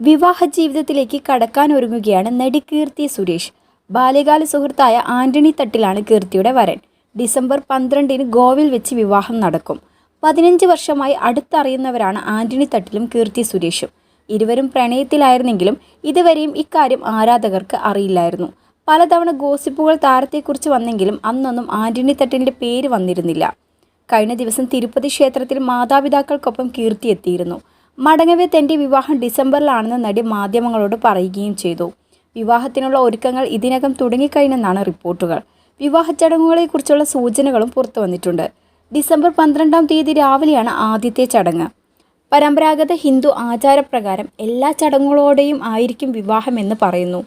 വിവാഹ ജീവിതത്തിലേക്ക് കടക്കാൻ ഒരുങ്ങുകയാണ് നടി കീർത്തി സുരേഷ്. ബാല്യകാല സുഹൃത്തായ ആന്റണി തട്ടിലാണ് കീർത്തിയുടെ വരൻ. ഡിസംബർ പന്ത്രണ്ടിന് ഗോവയിൽ വെച്ച് വിവാഹം നടക്കും. പതിനഞ്ച് വർഷമായി അടുത്തറിയുന്നവരാണ് ആന്റണി തട്ടിലും കീർത്തി സുരേഷും. ഇരുവരും പ്രണയത്തിലായിരുന്നെങ്കിലും ഇതുവരെയും ഇക്കാര്യം ആരാധകർക്ക് അറിയില്ലായിരുന്നു. പലതവണ ഗോസിപ്പുകൾ താരത്തെക്കുറിച്ച് വന്നെങ്കിലും അന്നൊന്നും ആന്റണി തട്ടിന്റെ പേര് വന്നിരുന്നില്ല. കഴിഞ്ഞ ദിവസം തിരുപ്പതി ക്ഷേത്രത്തിൽ മാതാപിതാക്കൾക്കൊപ്പം കീർത്തി എത്തിയിരുന്നു. മടങ്ങവേ തന്റെ വിവാഹം ഡിസംബറിലാണെന്ന് നടി മാധ്യമങ്ങളോട് പറയുകയും ചെയ്തു. വിവാഹത്തിനുള്ള ഒരുക്കങ്ങൾ ഇതിനകം തുടങ്ങിക്കഴിഞ്ഞെന്നാണ് റിപ്പോർട്ടുകൾ. വിവാഹ ചടങ്ങുകളെക്കുറിച്ചുള്ള സൂചനകളും പുറത്തു വന്നിട്ടുണ്ട്. ഡിസംബർ പന്ത്രണ്ടാം തീയതി രാവിലെയാണ് ആദ്യത്തെ ചടങ്ങ്. പരമ്പരാഗത ഹിന്ദു ആചാരപ്രകാരം എല്ലാ ചടങ്ങുകളോടെയും ആയിരിക്കും വിവാഹമെന്ന് പറയുന്നു.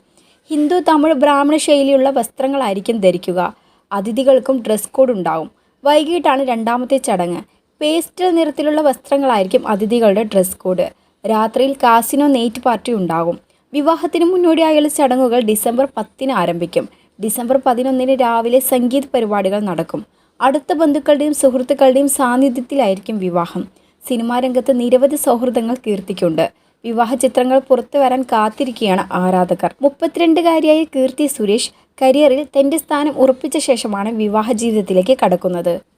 ഹിന്ദു തമിഴ് ബ്രാഹ്മണ ശൈലിയുള്ള വസ്ത്രങ്ങളായിരിക്കും ധരിക്കുക. അതിഥികൾക്കും ഡ്രസ് കോഡ് ഉണ്ടാവും. വൈകിട്ടാണ് രണ്ടാമത്തെ ചടങ്ങ്. പേസ്റ്റൽ നിറത്തിലുള്ള വസ്ത്രങ്ങളായിരിക്കും അതിഥികളുടെ ഡ്രസ് കോഡ് രാത്രിയിൽ കാസിനോ നെയ്റ്റ് പാർട്ടി ഉണ്ടാകും. വിവാഹത്തിന് മുന്നോടിയായുള്ള ചടങ്ങുകൾ ഡിസംബർ പത്തിന് ആരംഭിക്കും. ഡിസംബർ പതിനൊന്നിന് രാവിലെ സംഗീത പരിപാടികൾ നടക്കും. അടുത്ത ബന്ധുക്കളുടെയും സുഹൃത്തുക്കളുടെയും സാന്നിധ്യത്തിലായിരിക്കും വിവാഹം. സിനിമാ രംഗത്ത് നിരവധി സൗഹൃദങ്ങൾ കീർത്തിക്കുണ്ട്. വിവാഹ ചിത്രങ്ങൾ പുറത്തു വരാൻ കാത്തിരിക്കുകയാണ് ആരാധകർ. മുപ്പത്തിരണ്ടുകാരിയായ കീർത്തി സുരേഷ് കരിയറിൽ തന്റെ സ്ഥാനം ഉറപ്പിച്ച ശേഷമാണ് വിവാഹ ജീവിതത്തിലേക്ക് കടക്കുന്നത്.